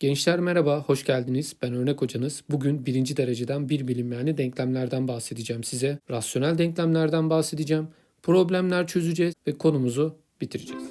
Gençler merhaba, hoş geldiniz. Ben Örnek Hocanız. Bugün birinci dereceden bir bilinmeyeni denklemlerden bahsedeceğim size. Rasyonel denklemlerden bahsedeceğim. Problemler çözeceğiz ve konumuzu bitireceğiz.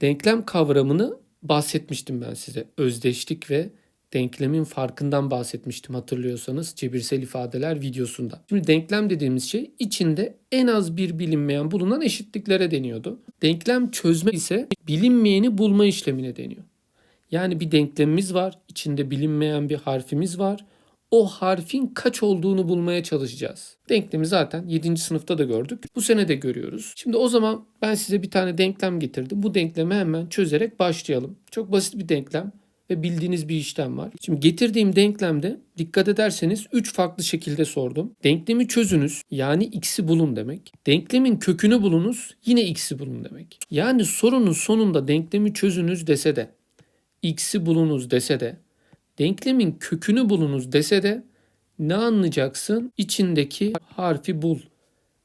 Denklem kavramını bahsetmiştim ben size. Özdeşlik ve denklemin farkından bahsetmiştim hatırlıyorsanız cebirsel ifadeler videosunda. Şimdi denklem dediğimiz şey içinde en az bir bilinmeyen bulunan eşitliklere deniyordu. Denklem çözme ise bilinmeyeni bulma işlemine deniyor. Yani bir denklemimiz var, içinde bilinmeyen bir harfimiz var. O harfin kaç olduğunu bulmaya çalışacağız. Denklemi zaten 7. sınıfta da gördük. Bu sene de görüyoruz. Şimdi o zaman ben size bir tane denklem getirdim. Bu denklemi hemen çözerek başlayalım. Çok basit bir denklem ve bildiğiniz bir işlem var. Şimdi getirdiğim denklemde dikkat ederseniz 3 farklı şekilde sordum. Denklemi çözünüz yani x'i bulun demek. Denklemin kökünü bulunuz yine x'i bulun demek. Yani sorunun sonunda denklemi çözünüz dese de x'i bulunuz dese de denklemin kökünü bulunuz dese de ne anlayacaksın? İçindeki harfi bul.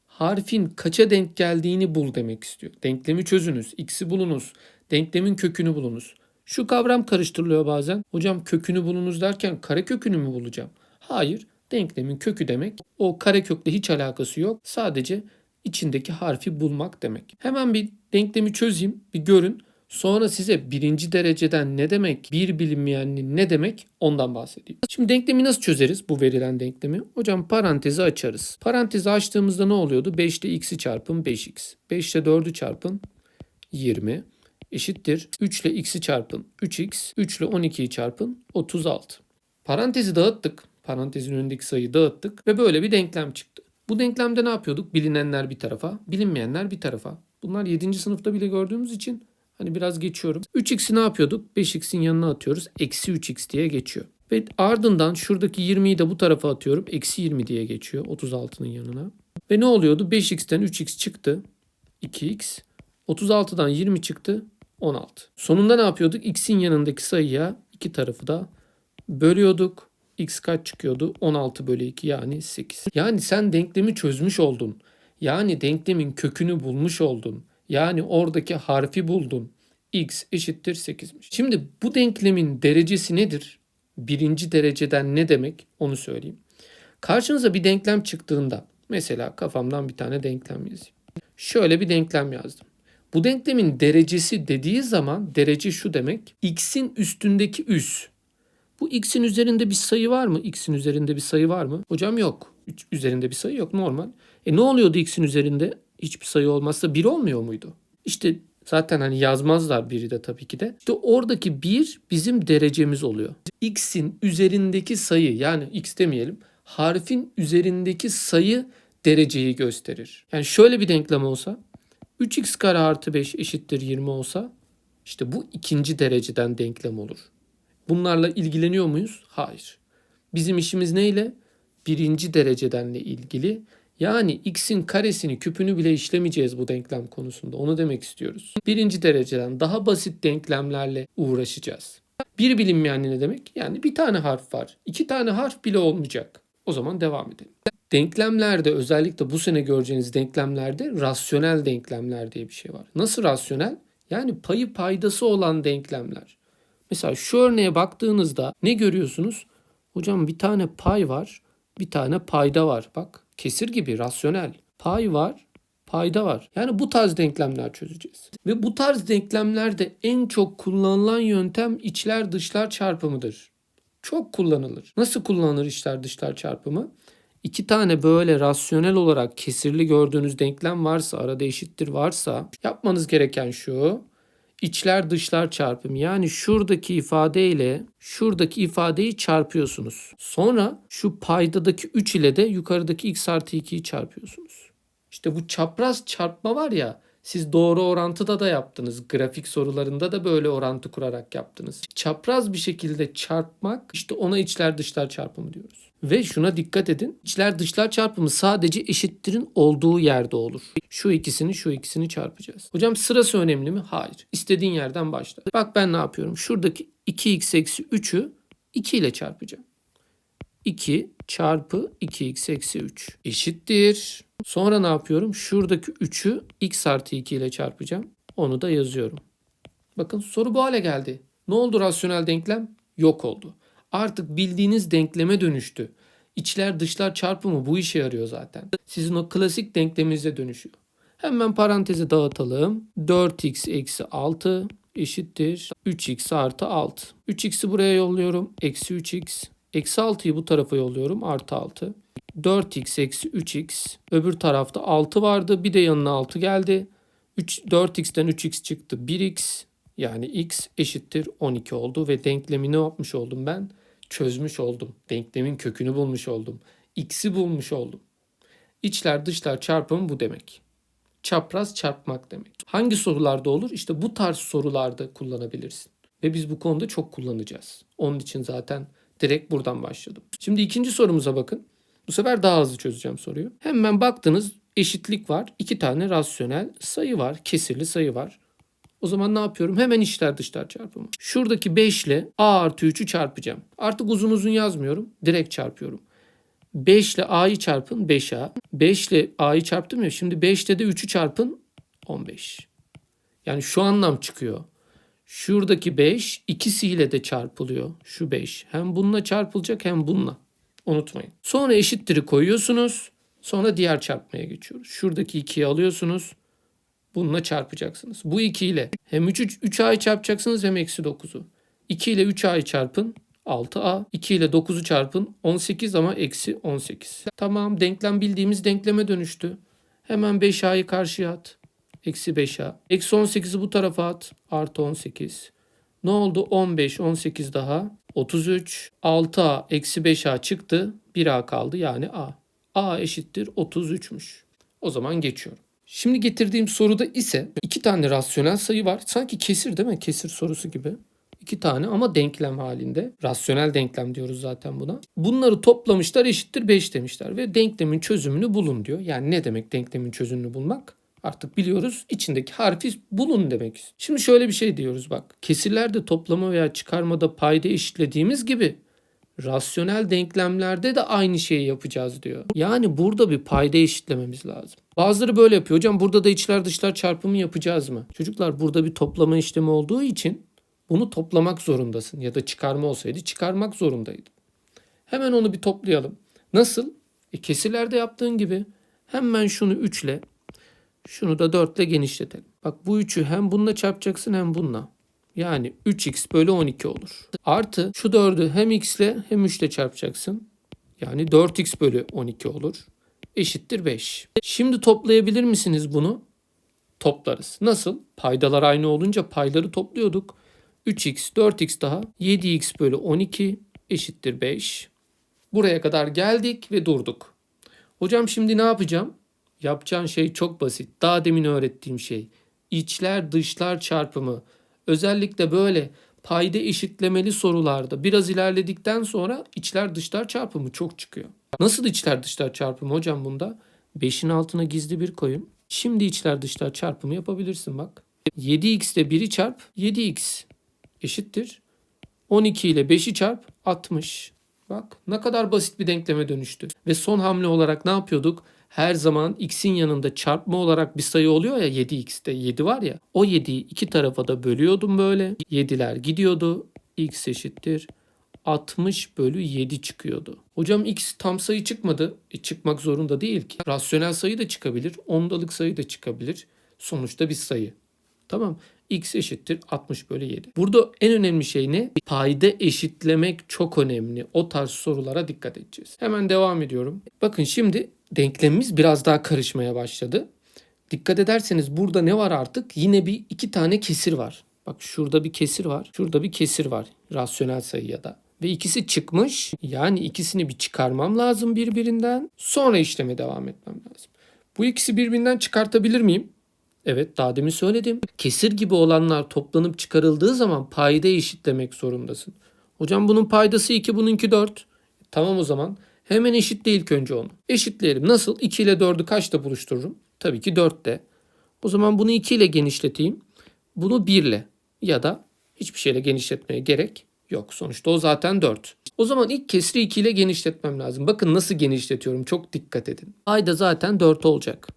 Harfin kaça denk geldiğini bul demek istiyor. Denklemi çözünüz, x'i bulunuz, denklemin kökünü bulunuz. Şu kavram karıştırılıyor bazen. Hocam kökünü bulunuz derken kare kökünü mü bulacağım? Hayır. Denklemin kökü demek o kare kökle hiç alakası yok. Sadece içindeki harfi bulmak demek. Hemen bir denklemi çözeyim, bir görün. Sonra size birinci dereceden ne demek, bir bilinmeyenli ne demek ondan bahsedeyim. Şimdi denklemi nasıl çözeriz bu verilen denklemi? Hocam parantezi açarız. Parantezi açtığımızda ne oluyordu? 5 ile x'i çarpın 5x. 5 ile 4'ü çarpın 20 eşittir 3 ile x'i çarpın 3x, 3 ile 12'yi çarpın 36. Parantezi dağıttık. Parantezin önündeki sayıyı dağıttık ve böyle bir denklem çıktı. Bu denklemde ne yapıyorduk? Bilinenler bir tarafa, bilinmeyenler bir tarafa. Bunlar 7. sınıfta bile gördüğümüz için hani biraz geçiyorum. 3x'i ne yapıyorduk? 5x'in yanına atıyoruz. Eksi 3x diye geçiyor. Ve ardından şuradaki 20'yi de bu tarafa atıyorum. Eksi 20 diye geçiyor 36'nın yanına. Ve ne oluyordu? 5x'ten 3x çıktı. 2x. 36'dan 20 çıktı. 16. Sonunda ne yapıyorduk? X'in yanındaki sayıya iki tarafı da bölüyorduk. X kaç çıkıyordu? 16 bölü 2 yani 8. Yani sen denklemi çözmüş oldun. Yani denklemin kökünü bulmuş oldun. Yani oradaki harfi buldun. X eşittir 8'miş. Şimdi bu denklemin derecesi nedir? Birinci dereceden ne demek? Onu söyleyeyim. Karşınıza bir denklem çıktığında mesela kafamdan bir tane denklem yazayım. Şöyle bir denklem yazdım. Bu denklemin derecesi dediği zaman derece şu demek. X'in üstündeki üs. Bu x'in üzerinde bir sayı var mı? X'in üzerinde bir sayı var mı? Hocam yok. Üç- Üzerinde bir sayı yok normal. E ne oluyordu x'in üzerinde? Hiçbir sayı olmazsa 1 olmuyor muydu? İşte zaten hani yazmazlar biri de tabii ki de. İşte oradaki 1 bizim derecemiz oluyor. X'in üzerindeki sayı yani x demeyelim. Harfin üzerindeki sayı dereceyi gösterir. Yani şöyle bir denklem olsa 3x kare artı 5 eşittir 20 olsa işte bu ikinci dereceden denklem olur. Bunlarla ilgileniyor muyuz? Hayır. Bizim işimiz neyle? Birinci derecedenle ilgili. Yani x'in karesini küpünü bile işlemeyeceğiz bu denklem konusunda. Onu demek istiyoruz. Birinci dereceden daha basit denklemlerle uğraşacağız. Bir bilinmeyen ne demek? Yani bir tane harf var. İki tane harf bile olmayacak. O zaman devam edelim. Denklemlerde özellikle bu sene göreceğiniz denklemlerde rasyonel denklemler diye bir şey var. Nasıl rasyonel? Yani payı paydası olan denklemler. Mesela şu örneğe baktığınızda ne görüyorsunuz? Hocam bir tane pay var, bir tane payda var. Bak kesir gibi rasyonel. Pay var, payda var. Yani bu tarz denklemler çözeceğiz. Ve bu tarz denklemlerde en çok kullanılan yöntem içler dışlar çarpımıdır. Çok kullanılır. Nasıl kullanılır içler dışlar çarpımı? İki tane böyle rasyonel olarak kesirli gördüğünüz denklem varsa, arada eşittir varsa yapmanız gereken şu. içler dışlar çarpımı yani şuradaki ifadeyle şuradaki ifadeyi çarpıyorsunuz. Sonra şu paydadaki 3 ile de yukarıdaki x artı 2'yi çarpıyorsunuz. İşte bu çapraz çarpma var ya siz doğru orantıda da yaptınız. Grafik sorularında da böyle orantı kurarak yaptınız. Çapraz bir şekilde çarpmak işte ona içler dışlar çarpımı diyoruz. Ve şuna dikkat edin. İçler dışlar çarpımı sadece eşittirin olduğu yerde olur. Şu ikisini şu ikisini çarpacağız. Hocam sırası önemli mi? Hayır. İstediğin yerden başla. Bak ben ne yapıyorum? Şuradaki 2x eksi 3'ü 2 ile çarpacağım. 2 çarpı 2x eksi 3 eşittir. Sonra ne yapıyorum? Şuradaki 3'ü x artı 2 ile çarpacağım. Onu da yazıyorum. Bakın soru bu hale geldi. Ne oldu rasyonel denklem? Yok oldu. Artık bildiğiniz denkleme dönüştü. İçler dışlar çarpımı bu işe yarıyor zaten. Sizin o klasik denkleminize dönüşüyor. Hemen parantezi dağıtalım. 4x eksi 6 eşittir 3x artı 6. 3x'i buraya yolluyorum. Eksi 3x. Eksi 6'yı bu tarafa yolluyorum. Artı 6. 4x eksi 3x. Öbür tarafta 6 vardı. Bir de yanına 6 geldi. 3, 4x'ten 3x çıktı. 1x yani x eşittir 12 oldu ve denklemi ne yapmış oldum ben? Çözmüş oldum. Denklemin kökünü bulmuş oldum. X'i bulmuş oldum. İçler dışlar çarpımı bu demek. Çapraz çarpmak demek. Hangi sorularda olur? İşte bu tarz sorularda kullanabilirsin. Ve biz bu konuda çok kullanacağız. Onun için zaten direkt buradan başladım. Şimdi ikinci sorumuza bakın. Bu sefer daha hızlı çözeceğim soruyu. Hemen baktınız eşitlik var. İki tane rasyonel sayı var. Kesirli sayı var. O zaman ne yapıyorum? Hemen içler dışlar çarpımı. Şuradaki 5 ile a artı 3'ü çarpacağım. Artık uzun uzun yazmıyorum. Direkt çarpıyorum. 5 ile a'yı çarpın 5a. 5 ile a'yı çarptım ya. Şimdi 5 ile de 3'ü çarpın 15. Yani şu anlam çıkıyor. Şuradaki 5 ikisiyle de çarpılıyor. Şu 5. Hem bununla çarpılacak hem bununla. Unutmayın. Sonra eşittir'i koyuyorsunuz. Sonra diğer çarpmaya geçiyoruz. Şuradaki 2'yi alıyorsunuz. Bununla çarpacaksınız. Bu 2 ile hem 3, 3a'yı çarpacaksınız hem eksi 9'u. 2 ile 3a'yı çarpın 6a. 2 ile 9'u çarpın 18 ama eksi 18. Tamam denklem bildiğimiz denkleme dönüştü. Hemen 5a'yı karşıya at. Eksi 5a. Eksi 18'i bu tarafa at. Artı 18. Ne oldu? 15, 18 daha. 33. 6a eksi 5a çıktı. 1a kaldı yani a. a eşittir 33'müş. O zaman geçiyorum. Şimdi getirdiğim soruda ise iki tane rasyonel sayı var. Sanki kesir değil mi? Kesir sorusu gibi. İki tane ama denklem halinde. Rasyonel denklem diyoruz zaten buna. Bunları toplamışlar eşittir 5 demişler. Ve denklemin çözümünü bulun diyor. Yani ne demek denklemin çözümünü bulmak? Artık biliyoruz içindeki harfi bulun demek. Şimdi şöyle bir şey diyoruz bak. Kesirlerde toplama veya çıkarmada payda eşitlediğimiz gibi rasyonel denklemlerde de aynı şeyi yapacağız diyor. Yani burada bir payda eşitlememiz lazım. Bazıları böyle yapıyor. Hocam burada da içler dışlar çarpımı yapacağız mı? Çocuklar burada bir toplama işlemi olduğu için bunu toplamak zorundasın. Ya da çıkarma olsaydı çıkarmak zorundaydı. Hemen onu bir toplayalım. Nasıl? E, kesirlerde yaptığın gibi hemen şunu 3 ile şunu da 4 ile genişletelim. Bak bu 3'ü hem bununla çarpacaksın hem bununla. Yani 3x bölü 12 olur. Artı şu 4'ü hem x ile hem 3 ile çarpacaksın. Yani 4x bölü 12 olur. Eşittir 5. Şimdi toplayabilir misiniz bunu? Toplarız. Nasıl? Paydalar aynı olunca payları topluyorduk. 3x, 4x daha 7x bölü 12 eşittir 5. Buraya kadar geldik ve durduk. Hocam şimdi ne yapacağım? Yapacağın şey çok basit. Daha demin öğrettiğim şey. İçler dışlar çarpımı. Özellikle böyle payda eşitlemeli sorularda biraz ilerledikten sonra içler dışlar çarpımı çok çıkıyor. Nasıl içler dışlar çarpımı hocam bunda? 5'in altına gizli bir koyun. Şimdi içler dışlar çarpımı yapabilirsin bak. 7x ile 1'i çarp 7x eşittir. 12 ile 5'i çarp 60. Bak ne kadar basit bir denkleme dönüştü. Ve son hamle olarak ne yapıyorduk? Her zaman x'in yanında çarpma olarak bir sayı oluyor ya 7x'te 7 var ya. O 7'yi iki tarafa da bölüyordum böyle. 7'ler gidiyordu. x eşittir 60 bölü 7 çıkıyordu. Hocam x tam sayı çıkmadı. E, çıkmak zorunda değil ki. Rasyonel sayı da çıkabilir. Ondalık sayı da çıkabilir. Sonuçta bir sayı. Tamam. x eşittir 60 bölü 7. Burada en önemli şey ne? Payda eşitlemek çok önemli. O tarz sorulara dikkat edeceğiz. Hemen devam ediyorum. Bakın şimdi denklemimiz biraz daha karışmaya başladı. Dikkat ederseniz burada ne var artık? Yine bir iki tane kesir var. Bak şurada bir kesir var. Şurada bir kesir var. Rasyonel sayı ya da. Ve ikisi çıkmış. Yani ikisini bir çıkarmam lazım birbirinden. Sonra işleme devam etmem lazım. Bu ikisi birbirinden çıkartabilir miyim? Evet daha demin söyledim. Kesir gibi olanlar toplanıp çıkarıldığı zaman payda eşitlemek zorundasın. Hocam bunun paydası 2 bununki 4. Tamam o zaman hemen eşit değil ilk önce onu. Eşitleyelim. Nasıl? 2 ile 4'ü kaçta buluştururum? Tabii ki 4'te. O zaman bunu 2 ile genişleteyim. Bunu 1 ile ya da hiçbir şeyle genişletmeye gerek Yok sonuçta o zaten 4. O zaman ilk kesri 2 ile genişletmem lazım. Bakın nasıl genişletiyorum çok dikkat edin. Payda zaten 4 olacak.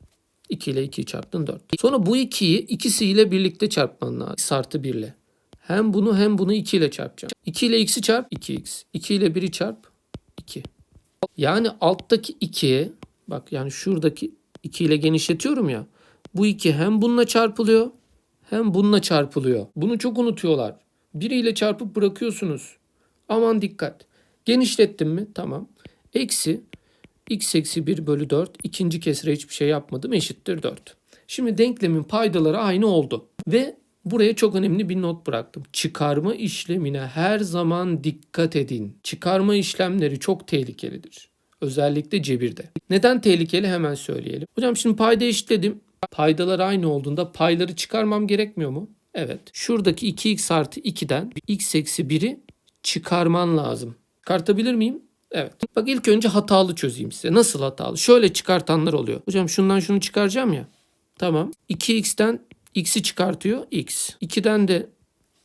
2 ile 2'yi çarptın 4. Sonra bu 2'yi ikisiyle birlikte çarpman lazım. X artı 1 ile. Hem bunu hem bunu 2 ile çarpacağım. 2 ile x'i çarp 2x. 2 ile 1'i çarp 2. Yani alttaki 2'ye bak yani şuradaki 2 ile genişletiyorum ya. Bu 2 hem bununla çarpılıyor hem bununla çarpılıyor. Bunu çok unutuyorlar. Biriyle çarpıp bırakıyorsunuz. Aman dikkat. Genişlettim mi? Tamam. Eksi x eksi 1 bölü 4. ikinci kesre hiçbir şey yapmadım. Eşittir 4. Şimdi denklemin paydaları aynı oldu. Ve buraya çok önemli bir not bıraktım. Çıkarma işlemine her zaman dikkat edin. Çıkarma işlemleri çok tehlikelidir. Özellikle cebirde. Neden tehlikeli hemen söyleyelim. Hocam şimdi payda eşitledim. Paydalar aynı olduğunda payları çıkarmam gerekmiyor mu? Evet. Şuradaki 2x artı 2'den x eksi 1'i çıkarman lazım. Çıkartabilir miyim? Evet. Bak ilk önce hatalı çözeyim size. Nasıl hatalı? Şöyle çıkartanlar oluyor. Hocam şundan şunu çıkaracağım ya. Tamam. 2x'ten x'i çıkartıyor x. 2'den de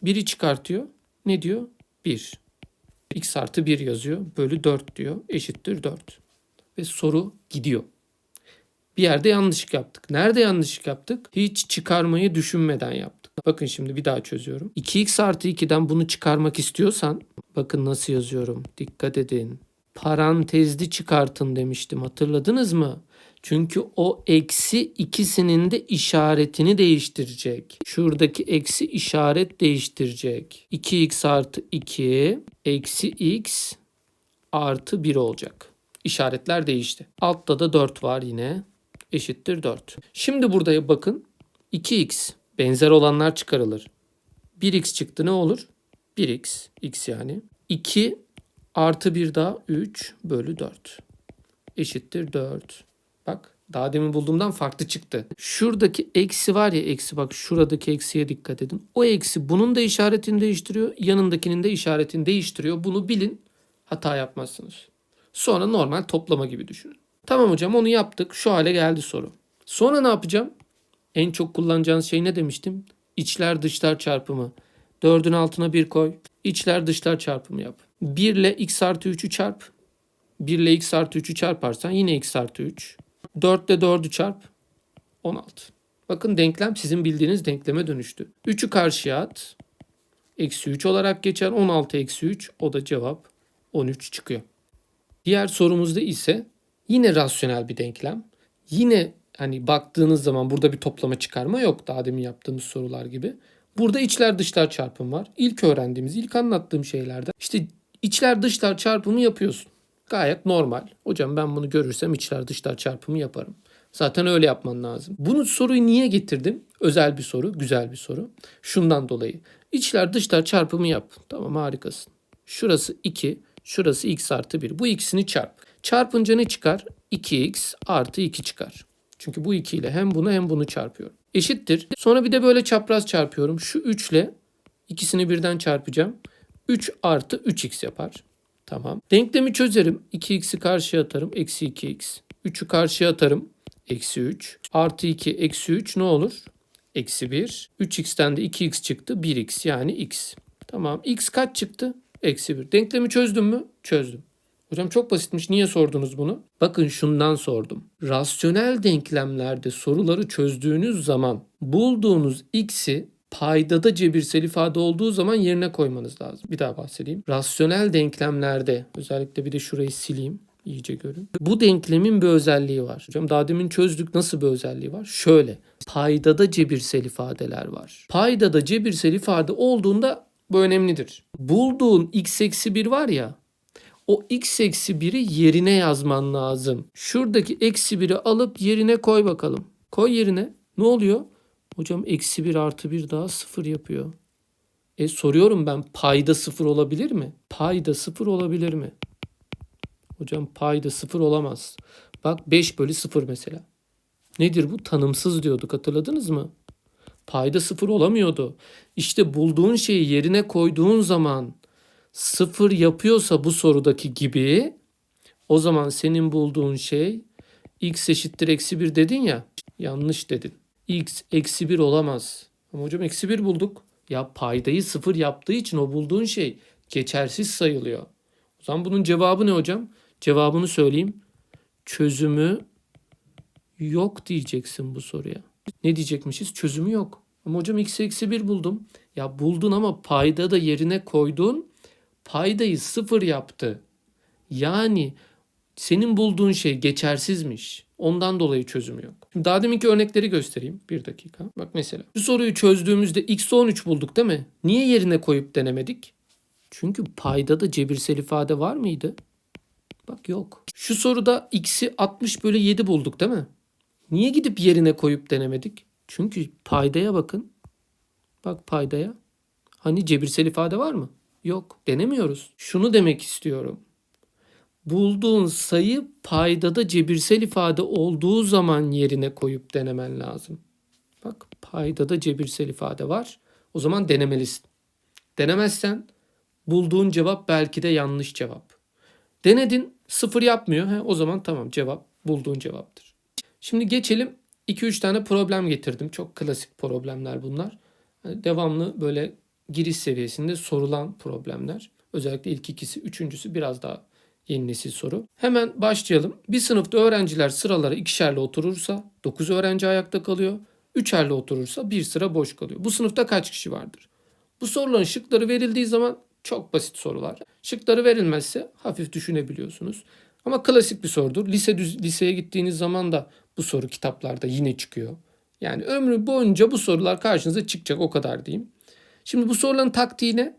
1'i çıkartıyor. Ne diyor? 1. x artı 1 yazıyor. Bölü 4 diyor. Eşittir 4. Ve soru gidiyor. Bir yerde yanlışlık yaptık. Nerede yanlışlık yaptık? Hiç çıkarmayı düşünmeden yaptık. Bakın şimdi bir daha çözüyorum. 2x artı 2'den bunu çıkarmak istiyorsan bakın nasıl yazıyorum. Dikkat edin. Parantezli çıkartın demiştim. Hatırladınız mı? Çünkü o eksi ikisinin de işaretini değiştirecek. Şuradaki eksi işaret değiştirecek. 2x artı 2 eksi x artı 1 olacak. İşaretler değişti. Altta da 4 var yine. Eşittir 4. Şimdi burada bakın. 2x benzer olanlar çıkarılır. 1x çıktı ne olur? 1x. x yani. 2 artı 1 daha 3 bölü 4. Eşittir 4. Bak daha demin bulduğumdan farklı çıktı. Şuradaki eksi var ya eksi bak şuradaki eksiye dikkat edin. O eksi bunun da işaretini değiştiriyor. Yanındakinin de işaretini değiştiriyor. Bunu bilin. Hata yapmazsınız. Sonra normal toplama gibi düşünün. Tamam hocam onu yaptık. Şu hale geldi soru. Sonra ne yapacağım? En çok kullanacağınız şey ne demiştim? İçler dışlar çarpımı. 4'ün altına 1 koy. İçler dışlar çarpımı yap. 1 ile x artı 3'ü çarp. 1 ile x artı 3'ü çarparsan yine x artı 3. 4 ile 4'ü çarp. 16. Bakın denklem sizin bildiğiniz denkleme dönüştü. 3'ü karşıya at. Eksi 3 olarak geçer. 16 eksi 3 o da cevap 13 çıkıyor. Diğer sorumuzda ise yine rasyonel bir denklem. Yine hani baktığınız zaman burada bir toplama çıkarma yok daha demin yaptığımız sorular gibi. Burada içler dışlar çarpım var. İlk öğrendiğimiz, ilk anlattığım şeylerde işte içler dışlar çarpımı yapıyorsun. Gayet normal. Hocam ben bunu görürsem içler dışlar çarpımı yaparım. Zaten öyle yapman lazım. Bunu soruyu niye getirdim? Özel bir soru, güzel bir soru. Şundan dolayı. İçler dışlar çarpımı yap. Tamam harikasın. Şurası 2, şurası x artı 1. Bu ikisini çarp. Çarpınca ne çıkar? 2x artı 2 çıkar. Çünkü bu 2 ile hem bunu hem bunu çarpıyorum. Eşittir. Sonra bir de böyle çapraz çarpıyorum. Şu 3 ile ikisini birden çarpacağım. 3 artı 3x yapar. Tamam. Denklemi çözerim. 2x'i karşıya atarım. Eksi 2x. 3'ü karşıya atarım. Eksi 3. Artı 2 eksi 3 ne olur? Eksi 1. 3x'ten de 2x çıktı. 1x yani x. Tamam. x kaç çıktı? Eksi 1. Denklemi çözdüm mü? Çözdüm. Hocam çok basitmiş. Niye sordunuz bunu? Bakın şundan sordum. Rasyonel denklemlerde soruları çözdüğünüz zaman bulduğunuz x'i paydada cebirsel ifade olduğu zaman yerine koymanız lazım. Bir daha bahsedeyim. Rasyonel denklemlerde özellikle bir de şurayı sileyim iyice görün. Bu denklemin bir özelliği var. Hocam daha demin çözdük nasıl bir özelliği var? Şöyle. Paydada cebirsel ifadeler var. Paydada cebirsel ifade olduğunda bu önemlidir. Bulduğun x eksi 1 var ya o x eksi 1'i yerine yazman lazım. Şuradaki eksi 1'i alıp yerine koy bakalım. Koy yerine. Ne oluyor? Hocam eksi 1 artı 1 daha 0 yapıyor. E soruyorum ben payda 0 olabilir mi? Payda 0 olabilir mi? Hocam payda 0 olamaz. Bak 5 bölü 0 mesela. Nedir bu? Tanımsız diyorduk hatırladınız mı? Payda 0 olamıyordu. İşte bulduğun şeyi yerine koyduğun zaman sıfır yapıyorsa bu sorudaki gibi o zaman senin bulduğun şey x eşittir eksi 1 dedin ya yanlış dedin. X eksi 1 olamaz. Ama hocam eksi 1 bulduk. Ya paydayı sıfır yaptığı için o bulduğun şey Geçersiz sayılıyor. O zaman bunun cevabı ne hocam? Cevabını söyleyeyim. Çözümü yok diyeceksin bu soruya. Ne diyecekmişiz? Çözümü yok. Ama hocam x eksi 1 buldum. Ya buldun ama payda da yerine koydun. Paydayı sıfır yaptı. Yani senin bulduğun şey geçersizmiş. Ondan dolayı çözümü yok. Şimdi daha deminki örnekleri göstereyim. Bir dakika. Bak mesela. Bu soruyu çözdüğümüzde x 13 bulduk değil mi? Niye yerine koyup denemedik? Çünkü payda da cebirsel ifade var mıydı? Bak yok. Şu soruda x'i 60 bölü 7 bulduk değil mi? Niye gidip yerine koyup denemedik? Çünkü paydaya bakın. Bak paydaya. Hani cebirsel ifade var mı? Yok. Denemiyoruz. Şunu demek istiyorum. Bulduğun sayı paydada cebirsel ifade olduğu zaman yerine koyup denemen lazım. Bak paydada cebirsel ifade var. O zaman denemelisin. Denemezsen bulduğun cevap belki de yanlış cevap. Denedin sıfır yapmıyor. He, o zaman tamam cevap bulduğun cevaptır. Şimdi geçelim 2-3 tane problem getirdim. Çok klasik problemler bunlar. Hani devamlı böyle giriş seviyesinde sorulan problemler. Özellikle ilk ikisi, üçüncüsü biraz daha yeni nesil soru. Hemen başlayalım. Bir sınıfta öğrenciler sıralara ikişerli oturursa 9 öğrenci ayakta kalıyor. Üçerli oturursa bir sıra boş kalıyor. Bu sınıfta kaç kişi vardır? Bu soruların şıkları verildiği zaman çok basit sorular. Şıkları verilmezse hafif düşünebiliyorsunuz. Ama klasik bir sorudur. Lise düz, liseye gittiğiniz zaman da bu soru kitaplarda yine çıkıyor. Yani ömrü boyunca bu sorular karşınıza çıkacak o kadar diyeyim. Şimdi bu soruların taktiği ne?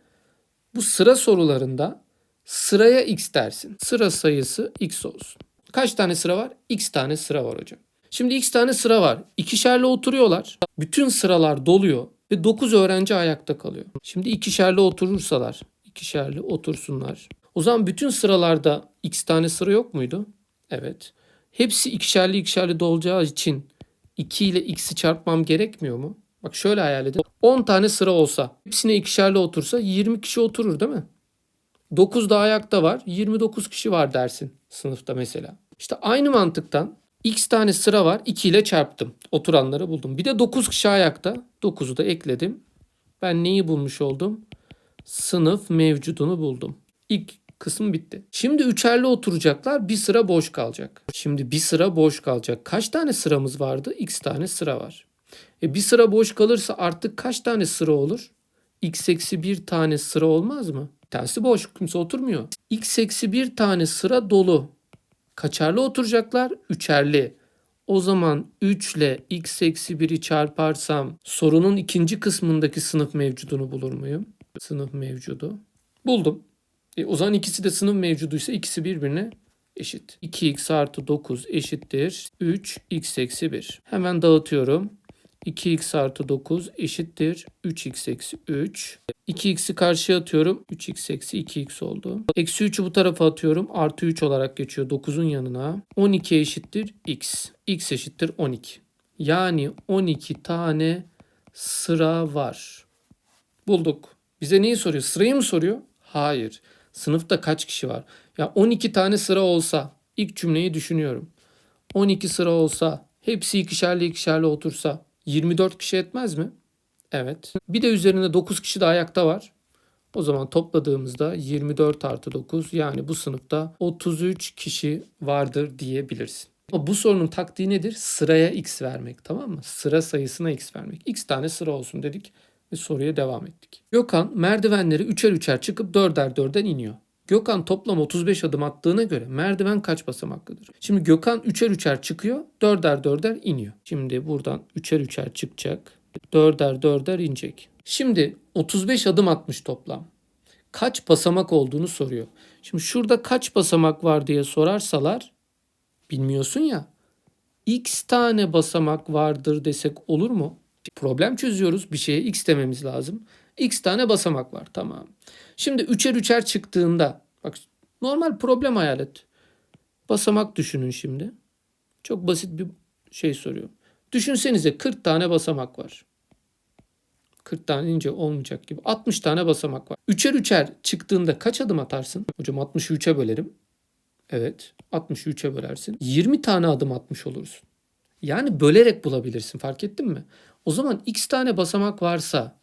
Bu sıra sorularında sıraya x dersin. Sıra sayısı x olsun. Kaç tane sıra var? X tane sıra var hocam. Şimdi x tane sıra var. İkişerli oturuyorlar. Bütün sıralar doluyor ve 9 öğrenci ayakta kalıyor. Şimdi ikişerli oturursalar, ikişerli otursunlar. O zaman bütün sıralarda x tane sıra yok muydu? Evet. Hepsi ikişerli ikişerli dolacağı için 2 ile x'i çarpmam gerekmiyor mu? Bak şöyle hayal edin. 10 tane sıra olsa, hepsine ikişerli otursa 20 kişi oturur değil mi? 9 da ayakta var. 29 kişi var dersin sınıfta mesela. İşte aynı mantıktan x tane sıra var. 2 ile çarptım. Oturanları buldum. Bir de 9 kişi ayakta. 9'u da ekledim. Ben neyi bulmuş oldum? Sınıf mevcudunu buldum. İlk kısım bitti. Şimdi üçerli oturacaklar. Bir sıra boş kalacak. Şimdi bir sıra boş kalacak. Kaç tane sıramız vardı? X tane sıra var. E bir sıra boş kalırsa artık kaç tane sıra olur? X eksi bir tane sıra olmaz mı? Tanesi boş. Kimse oturmuyor. X eksi bir tane sıra dolu. Kaçarlı oturacaklar? Üçerli. O zaman 3 ile x eksi 1'i çarparsam sorunun ikinci kısmındaki sınıf mevcudunu bulur muyum? Sınıf mevcudu. Buldum. E, o zaman ikisi de sınıf mevcuduysa ikisi birbirine eşit. 2x artı 9 eşittir 3x eksi 1. Hemen dağıtıyorum. 2x artı 9 eşittir 3x eksi 3. 2x'i karşıya atıyorum. 3x eksi 2x oldu. Eksi 3'ü bu tarafa atıyorum. Artı 3 olarak geçiyor 9'un yanına. 12 eşittir x. x eşittir 12. Yani 12 tane sıra var. Bulduk. Bize neyi soruyor? Sırayı mı soruyor? Hayır. Sınıfta kaç kişi var? Ya 12 tane sıra olsa ilk cümleyi düşünüyorum. 12 sıra olsa hepsi ikişerli ikişerli otursa 24 kişi etmez mi? Evet. Bir de üzerinde 9 kişi de ayakta var. O zaman topladığımızda 24 artı 9 yani bu sınıfta 33 kişi vardır diyebilirsin. Ama bu sorunun taktiği nedir? Sıraya x vermek tamam mı? Sıra sayısına x vermek. x tane sıra olsun dedik ve soruya devam ettik. Gökhan merdivenleri üçer üçer çıkıp dörder dörden iniyor. Gökhan toplam 35 adım attığına göre merdiven kaç basamaklıdır? Şimdi Gökhan üçer üçer çıkıyor, dörder dörder iniyor. Şimdi buradan üçer üçer çıkacak, dörder dörder inecek. Şimdi 35 adım atmış toplam. Kaç basamak olduğunu soruyor. Şimdi şurada kaç basamak var diye sorarsalar bilmiyorsun ya. X tane basamak vardır desek olur mu? Problem çözüyoruz. Bir şeye x dememiz lazım. X tane basamak var. Tamam. Şimdi üçer üçer çıktığında bak normal problem hayal et. Basamak düşünün şimdi. Çok basit bir şey soruyor. Düşünsenize 40 tane basamak var. 40 tane ince olmayacak gibi. 60 tane basamak var. Üçer üçer çıktığında kaç adım atarsın? Hocam 60'ı 3'e bölerim. Evet. 60'ı 3'e bölersin. 20 tane adım atmış olursun. Yani bölerek bulabilirsin fark ettin mi? O zaman x tane basamak varsa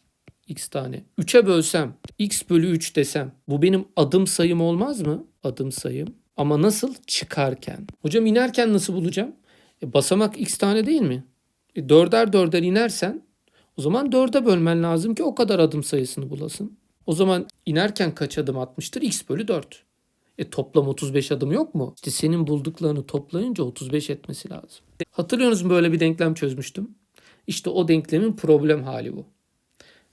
x tane. 3'e bölsem x bölü 3 desem bu benim adım sayım olmaz mı? Adım sayım. Ama nasıl? Çıkarken. Hocam inerken nasıl bulacağım? E, basamak x tane değil mi? E, dörder dörder inersen o zaman dörde bölmen lazım ki o kadar adım sayısını bulasın. O zaman inerken kaç adım atmıştır? x bölü 4. E toplam 35 adım yok mu? İşte senin bulduklarını toplayınca 35 etmesi lazım. Hatırlıyorsunuz böyle bir denklem çözmüştüm? İşte o denklemin problem hali bu.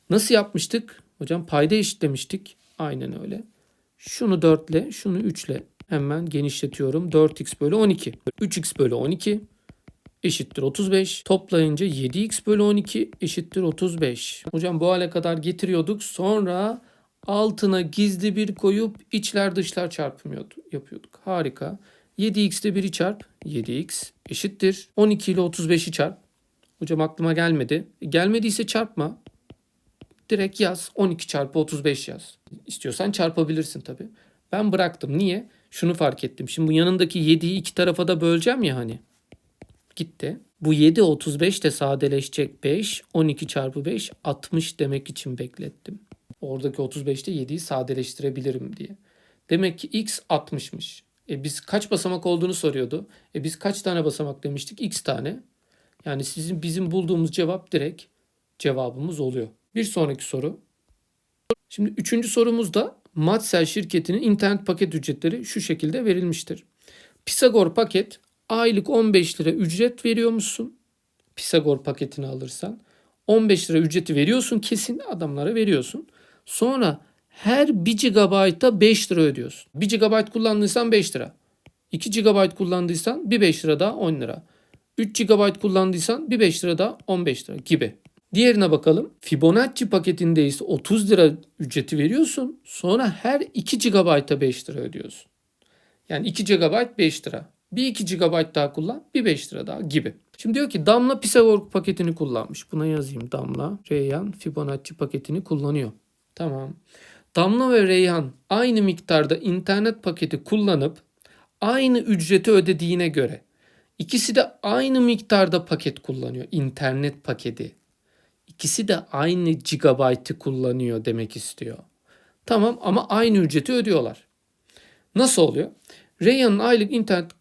Nasıl yapmıştık? Hocam payda eşitlemiştik. Aynen öyle. Şunu 4 ile şunu 3 ile hemen genişletiyorum. 4x bölü 12. 3x bölü 12 eşittir 35. Toplayınca 7x bölü 12 eşittir 35. Hocam bu hale kadar getiriyorduk. Sonra altına gizli bir koyup içler dışlar çarpımı yapıyorduk. Harika. 7x'te 1'i çarp. 7x eşittir. 12 ile 35'i çarp. Hocam aklıma gelmedi. E, gelmediyse çarpma. Direkt yaz. 12 çarpı 35 yaz. İstiyorsan çarpabilirsin tabii. Ben bıraktım. Niye? Şunu fark ettim. Şimdi bu yanındaki 7'yi iki tarafa da böleceğim ya hani. Gitti. Bu 7 35 de sadeleşecek 5. 12 çarpı 5 60 demek için beklettim. Oradaki 35'te 7'yi sadeleştirebilirim diye. Demek ki x 60'mış. E biz kaç basamak olduğunu soruyordu. E biz kaç tane basamak demiştik? x tane. Yani sizin bizim bulduğumuz cevap direkt cevabımız oluyor. Bir sonraki soru. Şimdi üçüncü sorumuzda Matsel şirketinin internet paket ücretleri şu şekilde verilmiştir. Pisagor paket aylık 15 lira ücret veriyormuşsun. Pisagor paketini alırsan 15 lira ücreti veriyorsun kesin adamlara veriyorsun. Sonra her 1 GB'a 5 lira ödüyorsun. 1 GB kullandıysan 5 lira. 2 GB kullandıysan bir 5 lira daha 10 lira. 3 GB kullandıysan bir 5 lira daha 15 lira gibi. Diğerine bakalım. Fibonacci paketinde ise 30 lira ücreti veriyorsun. Sonra her 2 GB'a 5 lira ödüyorsun. Yani 2 GB 5 lira. Bir 2 GB daha kullan, bir 5 lira daha gibi. Şimdi diyor ki Damla Pisagor paketini kullanmış. Buna yazayım Damla, Reyhan Fibonacci paketini kullanıyor. Tamam. Damla ve Reyhan aynı miktarda internet paketi kullanıp aynı ücreti ödediğine göre ikisi de aynı miktarda paket kullanıyor. internet paketi. İkisi de aynı gigabaytı kullanıyor demek istiyor. Tamam ama aynı ücreti ödüyorlar. Nasıl oluyor? Reyhan'ın aylık internet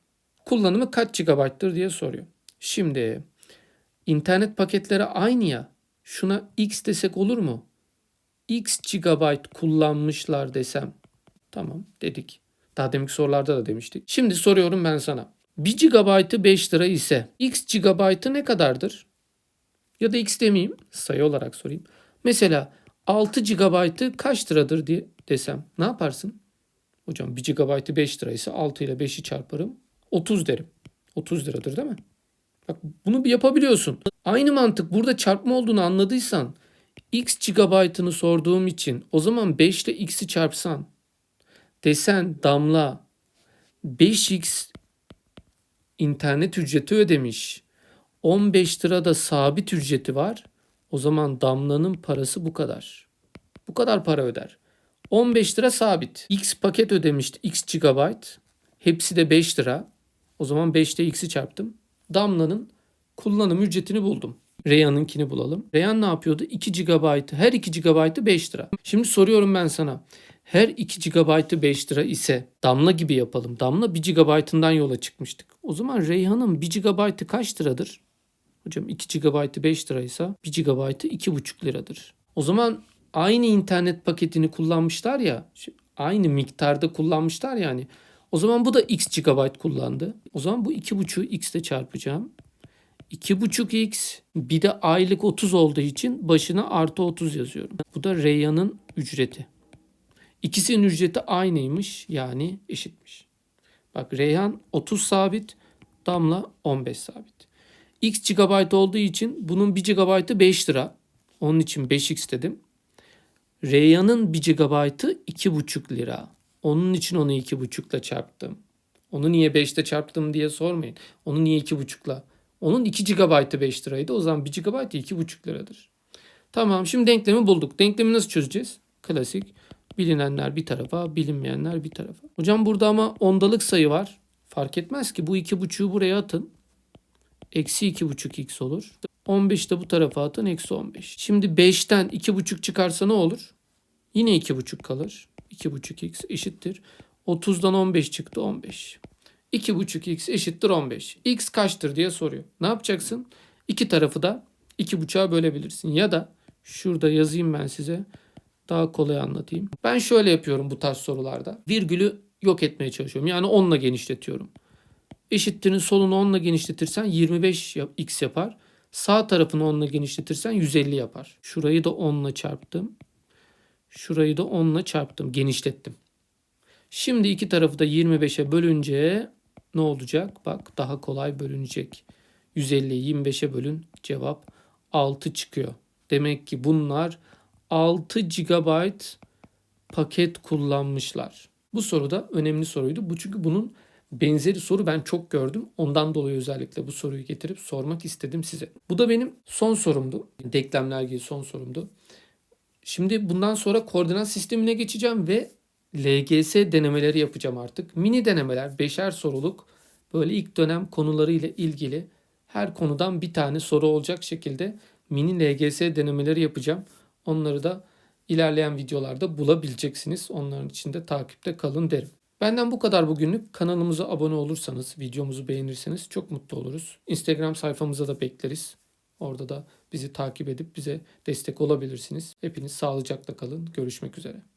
kullanımı kaç gigabayttır diye soruyor. Şimdi internet paketleri aynı ya. Şuna x desek olur mu? x gigabayt kullanmışlar desem. Tamam dedik. Daha demek sorularda da demiştik. Şimdi soruyorum ben sana. 1 gigabaytı 5 lira ise x gigabaytı ne kadardır? Ya da x demeyeyim sayı olarak sorayım. Mesela 6 GB'ı kaç liradır diye desem ne yaparsın? Hocam 1 GB'ı 5 liraysa 6 ile 5'i çarparım 30 derim. 30 liradır değil mi? Bak bunu bir yapabiliyorsun. Aynı mantık burada çarpma olduğunu anladıysan x gigabaytını sorduğum için o zaman 5 ile x'i çarpsan desen Damla 5x internet ücreti ödemiş. 15 lira da sabit ücreti var. O zaman Damla'nın parası bu kadar. Bu kadar para öder. 15 lira sabit. X paket ödemişti. X gigabyte. Hepsi de 5 lira. O zaman 5'te x'i çarptım. Damla'nın kullanım ücretini buldum. Reyhan'ınkini bulalım. Reyhan ne yapıyordu? 2 GB'ı her 2 GB'ı 5 lira. Şimdi soruyorum ben sana. Her 2 GB'ı 5 lira ise Damla gibi yapalım. Damla 1 GB'ından yola çıkmıştık. O zaman Reyhan'ın 1 GB'ı kaç liradır? Hocam 2 GB'ı 5 liraysa 1 GB'ı 2,5 liradır. O zaman aynı internet paketini kullanmışlar ya. Aynı miktarda kullanmışlar yani. O zaman bu da x GB kullandı. O zaman bu 2,5'u x ile çarpacağım. 2,5x bir de aylık 30 olduğu için başına artı 30 yazıyorum. Bu da Reyhan'ın ücreti. İkisinin ücreti aynıymış yani eşitmiş. Bak Reyhan 30 sabit, Damla 15 sabit. X GB olduğu için bunun 1 GB'ı 5 lira. Onun için 5x dedim. Reyhan'ın 1 GB'ı 2,5 lira. Onun için onu 2,5 ile çarptım. Onu niye 5'te çarptım diye sormayın. Onu niye 2,5 ile? Onun 2 GB'ı 5 liraydı. O zaman 1 GB 2,5 liradır. Tamam şimdi denklemi bulduk. Denklemi nasıl çözeceğiz? Klasik. Bilinenler bir tarafa, bilinmeyenler bir tarafa. Hocam burada ama ondalık sayı var. Fark etmez ki bu 2,5'u buraya atın. Eksi 2,5x olur. 15 de bu tarafa atın eksi 15. Şimdi 5'ten 2,5 çıkarsa ne olur? Yine 2,5 kalır. 2,5x eşittir. 30'dan 15 çıktı 15. 2,5x eşittir 15. x kaçtır diye soruyor. Ne yapacaksın? İki tarafı da 2,5'a bölebilirsin. Ya da şurada yazayım ben size. Daha kolay anlatayım. Ben şöyle yapıyorum bu tarz sorularda. Virgülü yok etmeye çalışıyorum. Yani 10'la genişletiyorum. Eşittirin solunu 10'la genişletirsen 25 ya- x yapar. Sağ tarafını 10'la genişletirsen 150 yapar. Şurayı da 10'la çarptım. Şurayı da 10'la çarptım. Genişlettim. Şimdi iki tarafı da 25'e bölünce ne olacak? Bak daha kolay bölünecek. 150'yi 25'e bölün. Cevap 6 çıkıyor. Demek ki bunlar 6 GB paket kullanmışlar. Bu soru da önemli soruydu. Bu çünkü bunun benzeri soru ben çok gördüm. Ondan dolayı özellikle bu soruyu getirip sormak istedim size. Bu da benim son sorumdu. Denklemler ilgili son sorumdu. Şimdi bundan sonra koordinat sistemine geçeceğim ve LGS denemeleri yapacağım artık. Mini denemeler, beşer soruluk böyle ilk dönem konuları ile ilgili her konudan bir tane soru olacak şekilde mini LGS denemeleri yapacağım. Onları da ilerleyen videolarda bulabileceksiniz. Onların için de takipte kalın derim. Benden bu kadar bugünlük. Kanalımıza abone olursanız, videomuzu beğenirseniz çok mutlu oluruz. Instagram sayfamıza da bekleriz. Orada da bizi takip edip bize destek olabilirsiniz. Hepiniz sağlıcakla kalın. Görüşmek üzere.